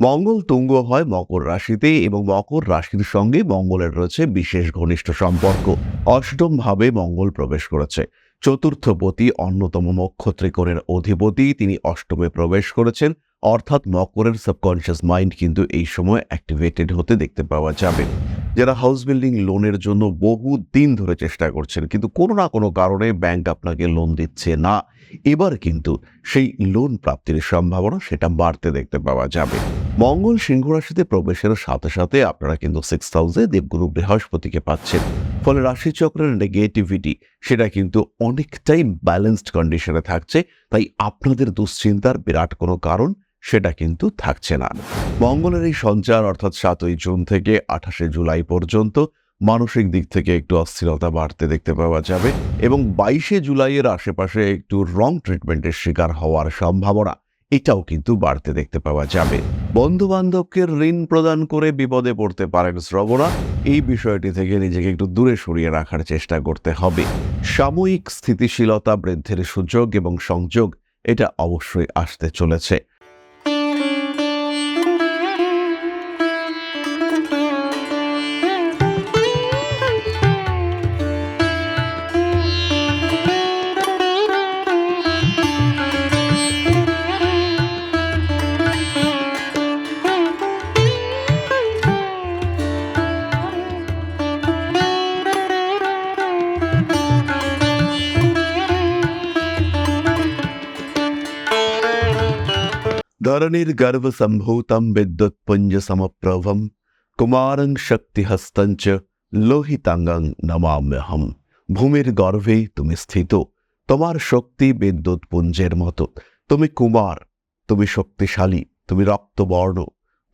মঙ্গল তুঙ্গ হয় মকর রাশিতে এবং মকর রাশির সঙ্গে মঙ্গলের রয়েছে বিশেষ ঘনিষ্ঠ সম্পর্ক। অষ্টম ভাবে মঙ্গল প্রবেশ করেছে। চতুর্থপতি অন্যতম নক্ষত্রিকোণের অধিপতি, তিনি অষ্টমে প্রবেশ করেছেন। অর্থাৎ মকরের সাবকনশিয়াস মাইন্ড কিন্তু এই সময় অ্যাক্টিভেটেড হতে দেখতে পাওয়া যাবে। যারা হাউস বিল্ডিং লোনের জন্য বহু দিন ধরে চেষ্টা করছেন, কিন্তু কোনো না কোনো কারণে ব্যাংক আপনাকে লোন দিচ্ছে না। এবার কিন্তু সেই লোন প্রাপ্তির সম্ভাবনা সেটা বাড়তে দেখতে পাওয়া যাবে। মঙ্গল সিংহ রাশিতে প্রবেশের সাথে সাথে আপনারা কিন্তু সিক্স হাউসে দেবগুরু বৃহস্পতিকে পাচ্ছেন। ফলে রাশিচক্রের নেগেটিভিটি সেটা কিন্তু অনেকটাই ব্যালেন্সড কন্ডিশনে থাকছে, তাই আপনাদের দুশ্চিন্তার বিরাট কোনো কারণ সেটা কিন্তু থাকছে না। মঙ্গলের এই সঞ্চার অর্থাৎ সাতই জুন থেকে আঠাশে জুলাই পর্যন্ত মানসিক দিক থেকে একটু অস্থিরতা বাড়তে দেখতে পাওয়া যাবে এবং বাইশে জুলাইয়ের আশেপাশে একটু রং ট্রিটমেন্টের শিকার হওয়ার সম্ভাবনা এটাও কিন্তু বাড়তে দেখতে পাওয়া যাবে। বন্ধু বান্ধবকে ঋণ প্রদান করে বিপদে পড়তে পারেন শ্রবণা। এই বিষয়টি থেকে নিজেকে একটু দূরে সরিয়ে রাখার চেষ্টা করতে হবে। সাময়িক স্থিতিশীলতা বৃদ্ধির সুযোগ এবং সংযোগ, এটা অবশ্যই আসতে চলেছে। ধরণীর গর্ভ সম্ভূতম বিদ্যুৎ পুঞ্জ সমপ্রভম কুমারং শক্তিহস্তঞ্চ লোহিতাঙ্গং নমাম্যহম ভূমির গর্ভে তুমি স্থিত তোমার শক্তি বিদ্যুৎ পুঞ্জের মতো তুমি কুমার তুমি শক্তিশালী তুমি রক্তবর্ণ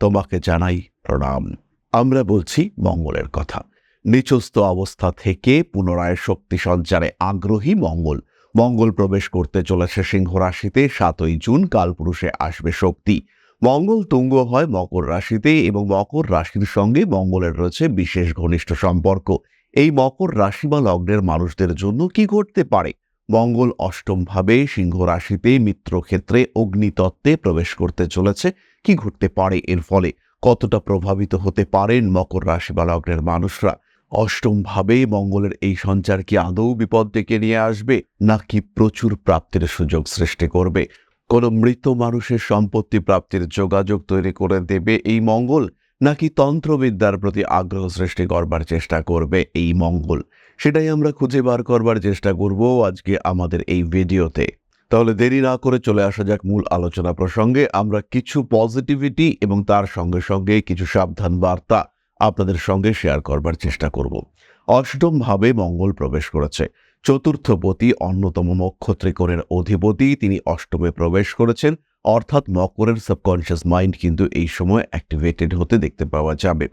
তোমাকে জানাই প্রণাম আমরা বলছি মঙ্গলের কথা। নিচস্থ অবস্থা থেকে পুনরায় শক্তি সঞ্চারে আগ্রহী মঙ্গল মঙ্গল প্রবেশ করতে চলেছে সিংহ রাশিতে। সাতই জুন, কালপুরুষে আসবে শক্তি। মঙ্গল তুঙ্গ হয় মকর রাশিতে এবং মকর রাশির সঙ্গে মঙ্গলের রয়েছে বিশেষ ঘনিষ্ঠ সম্পর্ক। এই মকর রাশি বা লগ্নের মানুষদের জন্য কি ঘটতে পারে? মঙ্গল অষ্টমভাবে সিংহ রাশিতে মিত্রক্ষেত্রে অগ্নিতত্ত্বে প্রবেশ করতে চলেছে। কি ঘটতে পারে এর ফলে? কতটা প্রভাবিত হতে পারেন মকর রাশি বা লগ্নের মানুষরা? অষ্টমভাবে মঙ্গলের এই সঞ্চার কি আদৌ বিপদ ডেকে নিয়ে আসবে, নাকি প্রচুর প্রাপ্তির সুযোগ সৃষ্টি করবে? কোনো মৃত মানুষের সম্পত্তি প্রাপ্তির যোগাযোগ তৈরি করে দেবে এই মঙ্গল, নাকি তন্ত্রবিদ্যার প্রতি আগ্রহ সৃষ্টি করবার চেষ্টা করবে এই মঙ্গল? সেটাই আমরা খুঁজে বার করবার চেষ্টা করব আজকে আমাদের এই ভিডিওতে। তাহলে দেরি না করে চলে আসা যাক মূল আলোচনা প্রসঙ্গে। আমরা কিছু পজিটিভিটি এবং তার সঙ্গে সঙ্গে কিছু সাবধান বার্তা আপনাদের সঙ্গে শেয়ার করবার চেষ্টা করব। অষ্টম ভাবে মঙ্গল প্রবেশ করেছে। চতুর্থপতি অন্যতম নক্ষত্রিকোণের অধিপতি, তিনি অষ্টমে প্রবেশ করেছেন। অর্থাৎ মকরের সাবকনশিয়াস মাইন্ড কিন্তু এই সময় অ্যাক্টিভেটেড হতে দেখতে পাওয়া যাবে।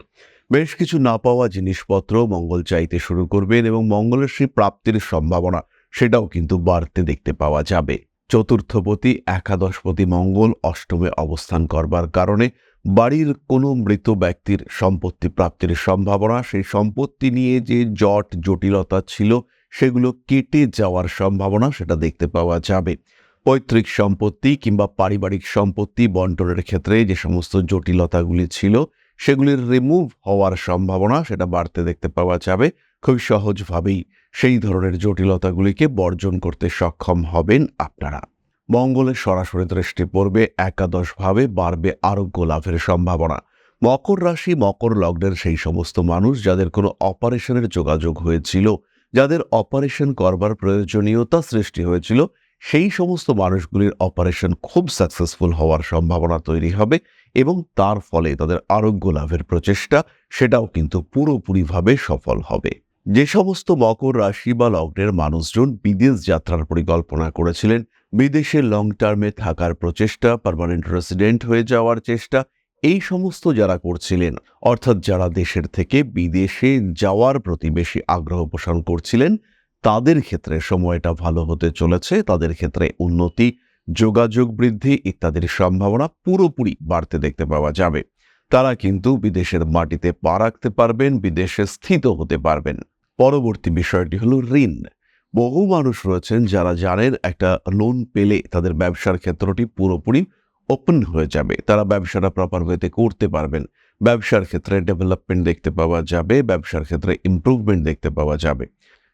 বেশ কিছু না পাওয়া জিনিসপত্র মঙ্গল চাইতে শুরু করবেন এবং মঙ্গলের সেই প্রাপ্তির সম্ভাবনা, সেটাও কিন্তু বাড়তে দেখতে পাওয়া যাবে। চতুর্থপতি, একাদশপতি মঙ্গল অষ্টমে অবস্থান করবার কারণে বাড়ির কোনো মৃত ব্যক্তির সম্পত্তি প্রাপ্তির সম্ভাবনা, সেই সম্পত্তি নিয়ে যে জট জটিলতা ছিল, সেগুলো কেটে যাওয়ার সম্ভাবনা, সেটা দেখতে পাওয়া যাবে। পৈতৃক সম্পত্তি কিংবা পারিবারিক সম্পত্তি বন্টনের ক্ষেত্রে যে সমস্ত জটিলতাগুলি ছিল, সেগুলির রিমুভ হওয়ার সম্ভাবনা, সেটা বাড়তে দেখতে পাওয়া যাবে। খুব সহজভাবেই সেই ধরনের জটিলতাগুলিকে বর্জন করতে সক্ষম হবেন আপনারা। মঙ্গলের সরাসরি দৃষ্টি পড়বে, একাদশভাবে বাড়বে আরোগ্য লাভের সম্ভাবনা। মকর রাশি, মকর লগ্নের সেই সমস্ত মানুষ যাদের কোনো অপারেশনের যোগাযোগ হয়েছিল, যাদের অপারেশন করবার প্রয়োজনীয়তা সৃষ্টি হয়েছিল, সেই সমস্ত মানুষগুলির অপারেশন খুব সাকসেসফুল হওয়ার সম্ভাবনা তৈরি হবে এবং তার ফলে তাদের আরোগ্য লাভের প্রচেষ্টা, সেটাও কিন্তু পুরোপুরিভাবে সফল হবে। যে সমস্ত মকর রাশি বা লগ্নের মানুষজন বিদেশ যাত্রার পরিকল্পনা করেছিলেন বিদেশে লং টার্মে থাকার প্রচেষ্টা পার্মানেন্ট রেসিডেন্ট হয়ে যাওয়ার চেষ্টা, এই সমস্ত যারা করছিলেন, অর্থাৎ যারা দেশের থেকে বিদেশে যাওয়ার প্রতি বেশি আগ্রহ পোষণ করছিলেন, তাদের ক্ষেত্রে সময়টা ভালো হতে চলেছে, তাদের ক্ষেত্রে উন্নতি, যোগাযোগ বৃদ্ধি ইত্যাদির সম্ভাবনা পুরোপুরি বাড়তে দেখতে পাওয়া যাবে। তারা কিন্তু বিদেশের মাটিতে পা রাখতে পারবেন, বিদেশে স্থিত হতে পারবেন। পরবর্তী বিষয়টি হল ঋণ। বহু মানুষ রয়েছেন যারা জানেন একটা লোন পেলে তাদের ব্যবসার ক্ষেত্রটি পুরোপুরি ওপেন হয়ে যাবে। তারা ব্যবসাটা প্রপার ওয়েতে করতে পারবেন। ব্যবসার ক্ষেত্রে ডেভেলপমেন্ট দেখতে পাওয়া যাবে, ব্যবসার ক্ষেত্রে ইম্প্রুভমেন্ট দেখতে পাওয়া যাবে।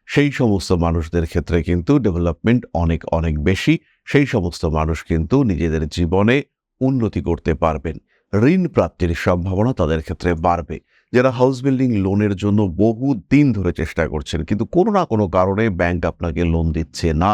সেই সমস্ত মানুষদের ক্ষেত্রে কিন্তু ডেভেলপমেন্ট অনেক অনেক বেশি। সেই সমস্ত মানুষ কিন্তু নিজেদের জীবনে উন্নতি করতে পারবেন। ঋণ প্রাপ্তির সম্ভাবনা তাদের ক্ষেত্রে বাড়বে। যারা হাউস বিল্ডিং লোনের জন্য বহু দিন ধরে চেষ্টা করছেন, কিন্তু কোনো না কোনো কারণে ব্যাংক আপনাকে লোন দিচ্ছে না।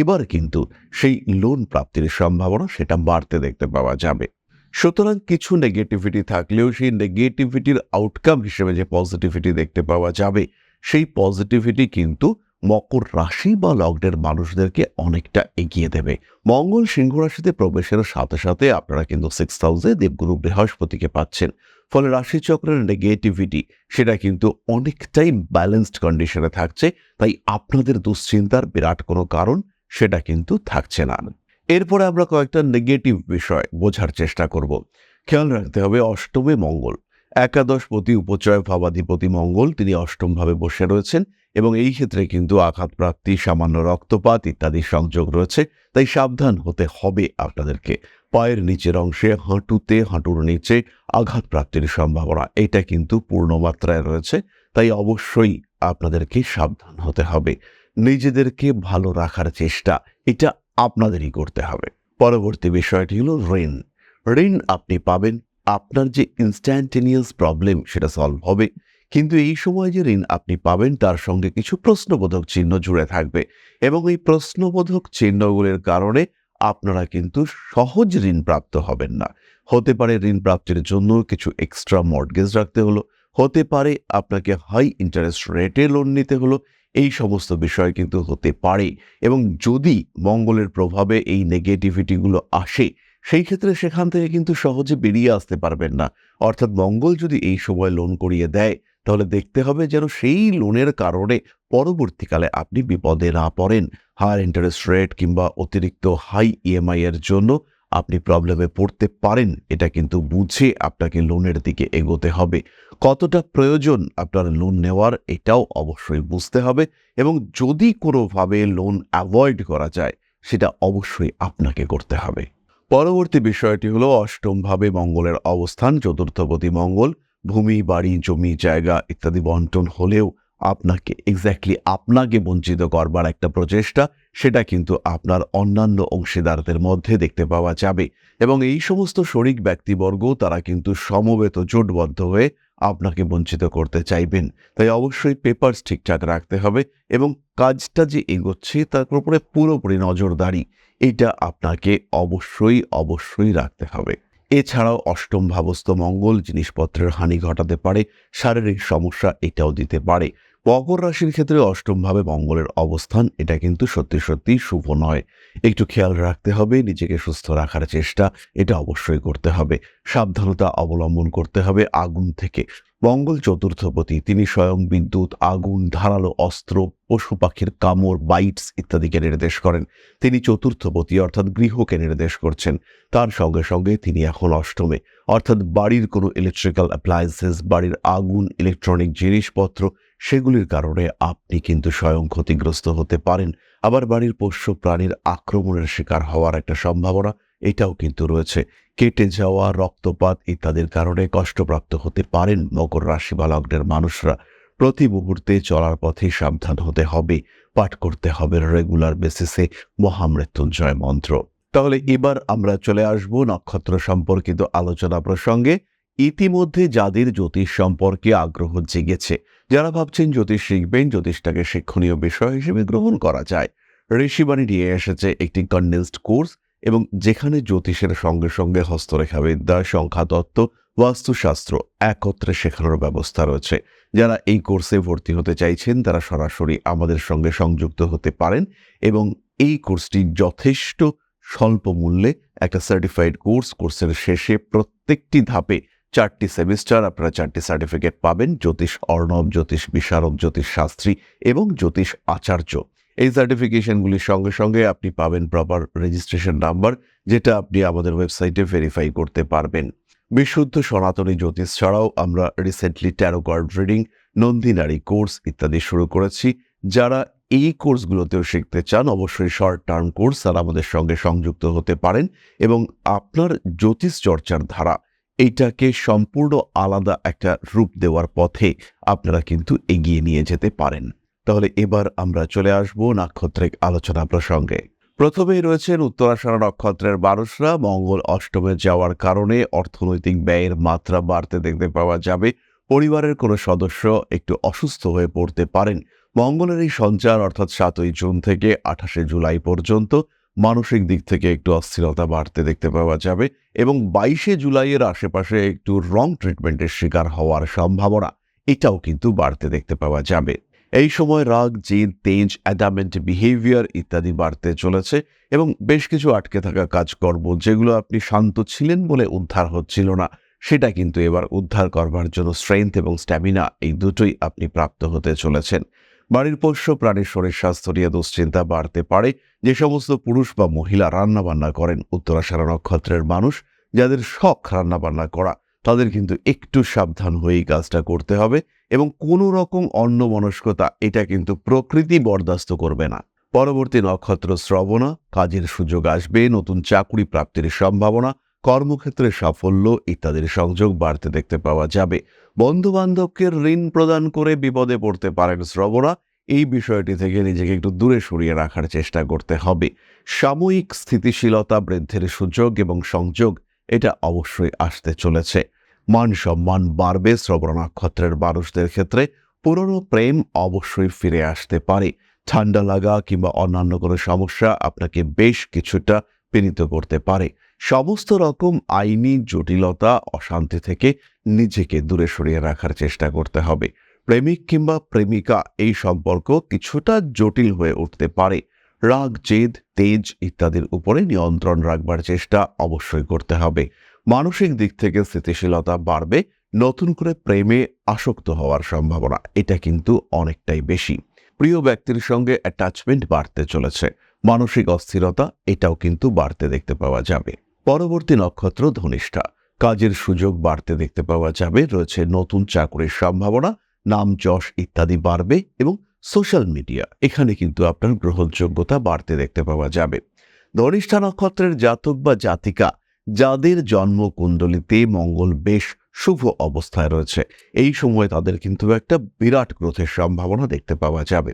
এবার কিন্তু সেই লোন প্রাপ্তির সম্ভাবনা সেটা বাড়তে দেখতে পাওয়া যাবে। সুতরাং কিছু নেগেটিভিটি থাকলেও সেই নেগেটিভিটির আউটকাম হিসেবে যে পজিটিভিটি দেখতে পাওয়া যাবে, সেই পজিটিভিটি কিন্তু মকর রাশি বা লগ্নের মানুষদেরকে অনেকটা এগিয়ে দেবে। মঙ্গল সিংহ রাশিতে প্রবেশের সাথে সাথে আপনারা কিন্তু সিক্স হাউসে দেবগুরু বৃহস্পতিকে পাচ্ছেন। ফলে রাশিচক্রের নেগেটিভিটি সেটা কিন্তু অনেকটাই ব্যালেন্সড কন্ডিশনে থাকছে। তাই আপনাদের দুশ্চিন্তার বিরাট কোনো কারণ সেটা কিন্তু থাকছে না। এরপরে আমরা কয়েকটা নেগেটিভ বিষয় বোঝার চেষ্টা করব। খেয়াল রাখতে হবে, অষ্টমে মঙ্গল। একাদশপতি উপচয়, ভাবাধিপতি মঙ্গল, তিনি অষ্টমভাবে বসে রয়েছেন এবং এই ক্ষেত্রে কিন্তু আঘাতপ্রাপ্তি, সামান্য রক্তপাত ইত্যাদি সংযোগ রয়েছে। তাই সাবধান হতে হবে আপনাদেরকে। পায়ের নিচের অংশে, হাঁটুতে, হাঁটুর নিচে আঘাতপ্রাপ্তির সম্ভাবনা। এটা কিন্তু পূর্ণমাত্রায় রয়েছে, তাই অবশ্যই আপনাদেরকে সাবধান হতে হবে। নিজেদেরকে ভালো রাখার চেষ্টা, এটা আপনাদেরই করতে হবে। পরবর্তী বিষয়টি হলো ঋণ। ঋণ আপনি পাবেন, আপনার যে ইনস্ট্যান্টেনিয়াস প্রবলেম সেটা সলভ হবে, কিন্তু এই সময় যে ঋণ আপনি পাবেন, তার সঙ্গে কিছু প্রশ্নবোধক চিহ্ন জুড়ে থাকবে এবং এই প্রশ্নবোধক চিহ্নগুলির কারণে আপনারা কিন্তু সহজ ঋণ প্রাপ্ত হবেন না। হতে পারে ঋণ প্রাপ্তির জন্য কিছু এক্সট্রা মর্টগেজ রাখতে হলো, হতে পারে আপনাকে হাই ইন্টারেস্ট রেটে লোন নিতে হলো, এই সমস্ত বিষয় কিন্তু হতে পারে। এবং যদি মঙ্গলের প্রভাবে এই নেগেটিভিটিগুলো আসে, সেই ক্ষেত্রে সেখান থেকে কিন্তু সহজে বেরিয়ে আসতে পারবেন না। অর্থাৎ মঙ্গল যদি এই সময় লোন করিয়ে দেয়, তাহলে দেখতে হবে যেন সেই লোনের কারণে পরবর্তীকালে আপনি বিপদে না পড়েন। হায়ার ইন্টারেস্ট রেট কিংবা অতিরিক্ত হাই ইএমআই এর জন্য আপনি প্রবলেমে পড়তে পারেন। এটা কিন্তু বুঝে আপনাকে লোনের দিকে এগোতে হবে। কতটা প্রয়োজন আপনার লোন নেওয়ার এটাও অবশ্যই বুঝতে হবে এবং যদি কোনোভাবে লোন অ্যাভয়েড করা যায়, সেটা অবশ্যই আপনাকে করতে হবে। পরবর্তী বিষয়টি হলো অষ্টমভাবে মঙ্গলের অবস্থান, চতুর্থপতি মঙ্গল, ভূমি, বাড়ি, জমি, জায়গা ইত্যাদি বন্টন হলেও আপনাকে এক্স্যাক্টলি আপনাকে বঞ্চিত করবার একটা প্রচেষ্টা, সেটা কিন্তু আপনার অন্যান্য অংশীদারদের মধ্যে দেখতে পাওয়া যাবে। এবং এই সমস্ত শরিক ব্যক্তিবর্গ, তারা কিন্তু সমবেত জোটবদ্ধ হয়ে আপনাকে বঞ্চিত করতে চাইবেন। তাই অবশ্যই পেপারস ঠিকঠাক রাখতে হবে এবং কাজটা যে এগোচ্ছে, তার উপরে পুরোপুরি নজরদারি, এটা আপনাকে অবশ্যই অবশ্যই রাখতে হবে। এছাড়াও অষ্টম ভাবস্থ মঙ্গল জিনিসপত্রের হানি ঘটাতে পারে, শারীরিক সমস্যা এটাও দিতে পারে। মকর রাশির ক্ষেত্রে অষ্টমভাবে মঙ্গলের অবস্থান, এটা কিন্তু সত্যি সত্যি শুভ নয়। একটু খেয়াল রাখতে হবে, নিজেকে সুস্থ রাখার চেষ্টা, এটা অবশ্যই করতে হবে। সাবধানতা অবলম্বন করতে হবে আগুন থেকে। মঙ্গল চতুর্থপতি, তিনি স্বয়ং বিদ্যুৎ, আগুন, ধারালো অস্ত্র, পশু পাখির কামড়, বাইটস ইত্যাদিকে নির্দেশ করেন। তিনি চতুর্থপতি, অর্থাৎ গৃহকে নির্দেশ করছেন। তার সঙ্গে সঙ্গে তিনি এখন অষ্টমে। অর্থাৎ বাড়ির কোনো ইলেকট্রিক্যাল অ্যাপ্লায়েন্সেস বাড়ির আগুন ইলেকট্রনিক জিনিসপত্র সেগুলির কারণে আপনি কিন্তু স্বয়ং ক্ষতিগ্রস্ত হতে পারেন। আবার বাড়ির পোষ্য প্রাণীর আক্রমণের শিকার হওয়ার একটা সম্ভাবনা এটাও কিন্তু রয়েছে। কেটে যাওয়া রক্তপাত ইত্যাদির কারণে কষ্টপ্রাপ্ত হতে পারেন মকর রাশি বা লগ্নের মানুষরা। প্রতি মুহূর্তে চলার পথে সাবধান হতে হবে, পাঠ করতে হবে রেগুলার বেসিসে মহামৃত্যুঞ্জয় মন্ত্র। তাহলে এবার আমরা চলে আসব নক্ষত্র সম্পর্কিত আলোচনা প্রসঙ্গে। ইতিমধ্যে যাদের জ্যোতিষ সম্পর্কে আগ্রহ জেগেছে যারা ভাবছেন জ্যোতিষ শিখবেন, জ্যোতিষটাকে শিক্ষণীয় বিষয় হিসেবে গ্রহণ করা যায়। ঋষিবাণী নিয়ে এসেছে একটি কন্ডেন্সড কোর্স এবং যেখানে জ্যোতিষের সঙ্গে সঙ্গে হস্তরেখাবিদ্যা, সংখ্যাতত্ত্ব, বাস্তুশাস্ত্র একত্রে শেখানোর ব্যবস্থা রয়েছে। যারা এই কোর্সে ভর্তি হতে চাইছেন, তারা সরাসরি আমাদের সঙ্গে সংযুক্ত হতে পারেন এবং এই কোর্সটি যথেষ্ট স্বল্প মূল্যে একটা সার্টিফাইড কোর্স কোর্সের শেষে প্রত্যেকটি ধাপে চারটি সেমিস্টার আপনারা চারটি সার্টিফিকেট পাবেন, জ্যোতিষ অর্ণব, জ্যোতিষ বিশারদ, জ্যোতিষ শাস্ত্রী এবং জ্যোতিষ আচার্য। এই সার্টিফিকেশনগুলির সঙ্গে সঙ্গে আপনি পাবেন প্রপার রেজিস্ট্রেশন নাম্বার যেটা আপনি আমাদের ওয়েবসাইটে ভেরিফাই করতে পারবেন। বিশুদ্ধ সনাতনী জ্যোতিষ ছাড়াও আমরা রিসেন্টলি ট্যারো কার্ড রিডিং নন্দিনারী কোর্স ইত্যাদি শুরু করেছি। যারা এই কোর্সগুলোতেও শিখতে চান, অবশ্যই শর্ট টার্ম কোর্স আর আমাদের সঙ্গে সংযুক্ত হতে পারেন এবং আপনার জ্যোতিষ চর্চার ধারা এইটাকে সম্পূর্ণ আলাদা একটা রূপ দেওয়ার পথে আপনারা কিন্তু এগিয়ে নিয়ে যেতে পারেন। তাহলে এবার আমরা চলে আসব নাক্ষত্রিক আলোচনা প্রসঙ্গে। প্রথমেই রয়েছেন উত্তরাষাঢ় নক্ষত্রের মানুষরা। মঙ্গল অষ্টমে যাওয়ার কারণে অর্থনৈতিক ব্যয়ের মাত্রা বাড়তে দেখতে পাওয়া যাবে। পরিবারের কোনো সদস্য একটু অসুস্থ হয়ে পড়তে পারেন। মঙ্গলের এই সঞ্চার অর্থাৎ সাতই জুন থেকে আঠাশে জুলাই পর্যন্ত মানসিক দিক থেকে একটু অস্থিরতা বাড়তে দেখতে পাওয়া যাবে এবং বাইশে জুলাইয়ের আশেপাশে একটু রং ট্রিটমেন্টের শিকার হওয়ার সম্ভাবনা, এটাও কিন্তু বাড়তে দেখতে পাওয়া যাবে। এই সময় রাগ, জেদ, তেজ অ্যাডামেন্ট বিহেভিয়ার ইত্যাদি বাড়তে চলেছে এবং বেশ কিছু আটকে থাকা কাজকর্ম যেগুলো আপনি শান্ত ছিলেন বলে উদ্ধার হচ্ছিল না, সেটা কিন্তু এবার উদ্ধার করবার জন্য স্ট্রেংথ এবং স্ট্যামিনা এই দুটোই আপনি প্রাপ্ত হতে চলেছেন। বাড়ির পোষ্য প্রাণীর শরীর স্বাস্থ্য নিয়ে দুশ্চিন্তা বাড়তে পারে। যে সমস্ত পুরুষ বা মহিলা রান্নাবান্না করেন উত্তরাষাঢ়া নক্ষত্রের মানুষ, যাদের শখ রান্নাবান্না করা, তাদের কিন্তু একটু সাবধান হয়েই কাজটা করতে হবে এবং কোনো রকম অন্যমনস্কতা এটা কিন্তু প্রকৃতি বরদাস্ত করবে না। পরবর্তী নক্ষত্র শ্রবণা, কাজের সুযোগ আসবে, নতুন চাকুরি প্রাপ্তির সম্ভাবনা কর্মক্ষেত্রে সাফল্য ইত্যাদির সংযোগ বাড়তে দেখতে পাওয়া যাবে। বন্ধু বান্ধবকে ঋণ প্রদান করে বিপদে পড়তে পারেন শ্রবণা এই বিষয়টি থেকে নিজেকে একটু দূরে সরিয়ে রাখার চেষ্টা করতে হবে। সাময়িক স্থিতিশীলতা বৃদ্ধির সুযোগ এবং সংযোগ, এটা অবশ্যই আসতে চলেছে। মান সম্মান বাড়বে শ্রবণ নক্ষত্রের মানুষদের ক্ষেত্রে। পুরনো প্রেম অবশ্যই ফিরে আসতে পারে। ঠান্ডা লাগা কিংবা অন্যান্য কোনো সমস্যা আপনাকে বেশ কিছুটা পীড়িত করতে পারে। সমস্ত রকম আইনি জটিলতা, অশান্তি থেকে নিজেকে দূরে সরিয়ে রাখার চেষ্টা করতে হবে। প্রেমিক কিংবা প্রেমিকা এই সম্পর্ক কিছুটা জটিল হয়ে উঠতে পারে। রাগ, জেদ, তেজ ইত্যাদির উপরে নিয়ন্ত্রণ রাখবার চেষ্টা অবশ্যই করতে হবে। মানসিক দিক থেকে স্থিতিশীলতা বাড়বে, নতুন করে প্রেমে আসক্ত হওয়ার সম্ভাবনা, এটা কিন্তু অনেকটাই বেশি। প্রিয় ব্যক্তির সঙ্গে অ্যাটাচমেন্ট বাড়তে চলেছে। মানসিক অস্থিরতা, এটাও কিন্তু বাড়তে দেখতে পাওয়া যাবে। পরবর্তী নক্ষত্র ধনিষ্ঠা। কাজের সুযোগ বাড়তে দেখতে পাওয়া যাবে, রয়েছে নতুন চাকরির সম্ভাবনা, নাম যশ ইত্যাদি বাড়বে এবং সোশ্যাল মিডিয়া, এখানে কিন্তু আপনার গ্রহণযোগ্যতা বাড়তে দেখতে পাওয়া যাবে। ধনিষ্ঠা নক্ষত্রের জাতক বা জাতিকা, যাদের জন্মকুণ্ডলিতে মঙ্গল বেশ শুভ অবস্থায় রয়েছে, এই সময় তাদের কিন্তু একটা বিরাট গ্রোথের সম্ভাবনা দেখতে পাওয়া যাবে।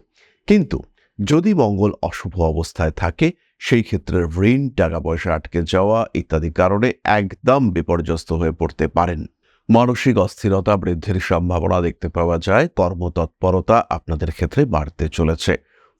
কিন্তু যদি মঙ্গল অশুভ অবস্থায় থাকে সেই ক্ষেত্রে ঋণ টাকা পয়সা আটকে যাওয়া ইত্যাদি কারণে একদম বিপর্যস্ত হয়ে পড়তে পারেন। মানসিক অস্থিরতা বৃদ্ধির সম্ভাবনা দেখতে পাওয়া যায়। কর্মতৎপরতা আপনাদের ক্ষেত্রে বাড়তে চলেছে।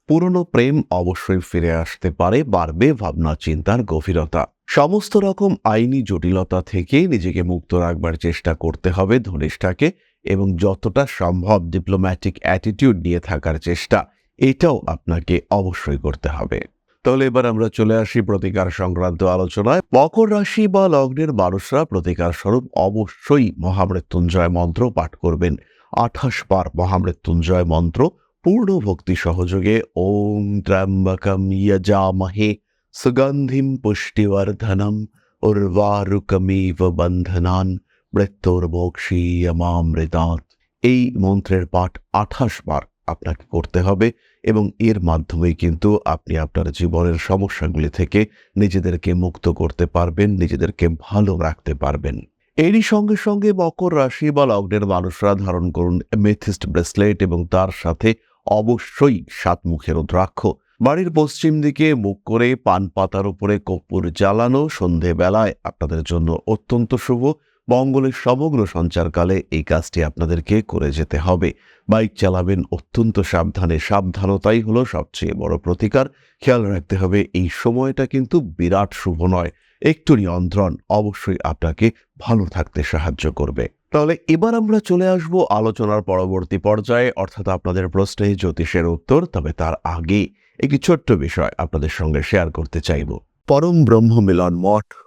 পুরনো প্রেম অবশ্যই ফিরে আসতে পারে, বাড়বে ভাবনা, চিন্তার গভীরতা। সমস্ত রকম আইনি জটিলতা থেকে নিজেকে মুক্ত রাখবার চেষ্টা করতে হবে ধনিষ্ঠাকে এবং যতটা সম্ভব ডিপ্লোম্যাটিক অ্যাটিটিউড নিয়ে থাকার চেষ্টা, এটাও আপনাকে অবশ্যই করতে হবে। তাহলে এবার আমরা চলে আসি প্রতিকার সংক্রান্ত আলোচনায়। মকর রাশি বা লগ্নের মানুষরা প্রতিকার স্বরূপ অবশ্যই মহামৃত্যুঞ্জয় মন্ত্র পাঠ করবেন। আঠাশ বার মহামৃত্যুঞ্জয় মন্ত্র, পূর্ণ ভক্তি সহযোগে ওম ত্র্যম্বকম যজামহে সুগন্ধিম পুষ্টিবর্ধনম উর্বারুকমিব বন্ধনান মৃত্যুর্মোক্ষীয়মামৃতাৎ এই মন্ত্রের পাঠ আঠাশ বার আপনাকে করতে হবে। এবং এর মাধ্যমেই কিন্তু আপনি আপনার জীবনের সমস্যাগুলি থেকে নিজেদেরকে মুক্ত করতে পারবেন, নিজেদেরকে ভালো রাখতে পারবেন। এরই সঙ্গে সঙ্গে মকর রাশি বা লগ্নের মানুষরা ধারণ করুন মেথিস্ট ব্রেসলেট এবং তার সাথে অবশ্যই সাতমুখের রুদ্রাক্ষ বাড়ির পশ্চিম দিকে মুখ করে পান পাতার উপরে কর্পূর জ্বালানো, সন্ধেবেলায় আপনাদের জন্য অত্যন্ত শুভ। মঙ্গলের সমগ্র সঞ্চারকালে এই কাজটি আপনাদেরকে করে যেতে হবে। বাইক চালাবেন অত্যন্ত সাবধানে। সাবধানতাই হলো সবচেয়ে বড় প্রতিকার। খেয়াল রাখতে হবে, এই সময়টা কিন্তু বিরাট শুভ নয়। একটু নিয়ন্ত্রণ অবশ্যই আপনাকে ভালো থাকতে সাহায্য করবে। তাহলে এবার আমরা চলে আসব আলোচনার পরবর্তী পর্যায়ে। অর্থাৎ আপনাদের প্রশ্নে জ্যোতিষের উত্তর, তবে তার আগে একটি ছোট্ট বিষয় আপনাদের সঙ্গে শেয়ার করতে চাইব। পরম ব্রহ্ম মিলন মঠ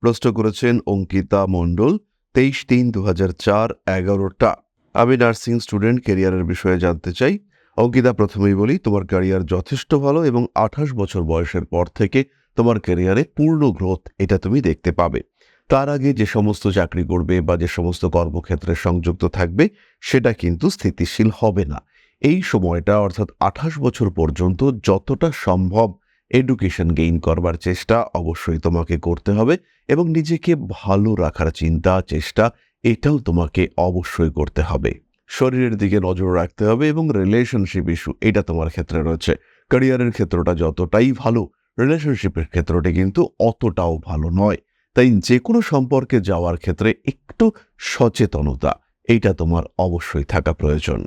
প্রশ্ন করেছেন অঙ্কিতা মণ্ডল, তেইশ তিন দু হাজার চার এগারোটা। আমি নার্সিং স্টুডেন্ট কেরিয়ারের বিষয়ে জানতে চাই। অঙ্কিতা, প্রথমেই বলি, তোমার ক্যারিয়ার যথেষ্ট ভালো এবং আঠাশ বছর বয়সের পর থেকে তোমার ক্যারিয়ারে পূর্ণ গ্রোথ এটা তুমি দেখতে পাবে। তার আগে যে সমস্ত চাকরি করবে বা যে সমস্ত কর্মক্ষেত্রে সংযুক্ত থাকবে, সেটা কিন্তু স্থিতিশীল হবে না। এই সময়টা, অর্থাৎ আঠাশ বছর পর্যন্ত যতটা সম্ভব এডুকেশন গেইন করবার চেষ্টা অবশ্যই তোমাকে করতে হবে এবং নিজেকে ভালো রাখার চিন্তা, চেষ্টা, এটাও তোমাকে অবশ্যই করতে হবে। শরীরের দিকে নজর রাখতে হবে এবং রিলেশনশিপ ইস্যু এটা তোমার ক্ষেত্রে রয়েছে। ক্যারিয়ারের ক্ষেত্রটা যতটাই ভালো রিলেশনশিপের ক্ষেত্রটি কিন্তু অতটাও ভালো নয়। তাই যে কোনো সম্পর্কে যাওয়ার ক্ষেত্রে একটু সচেতনতা এইটা তোমার অবশ্যই থাকা প্রয়োজন।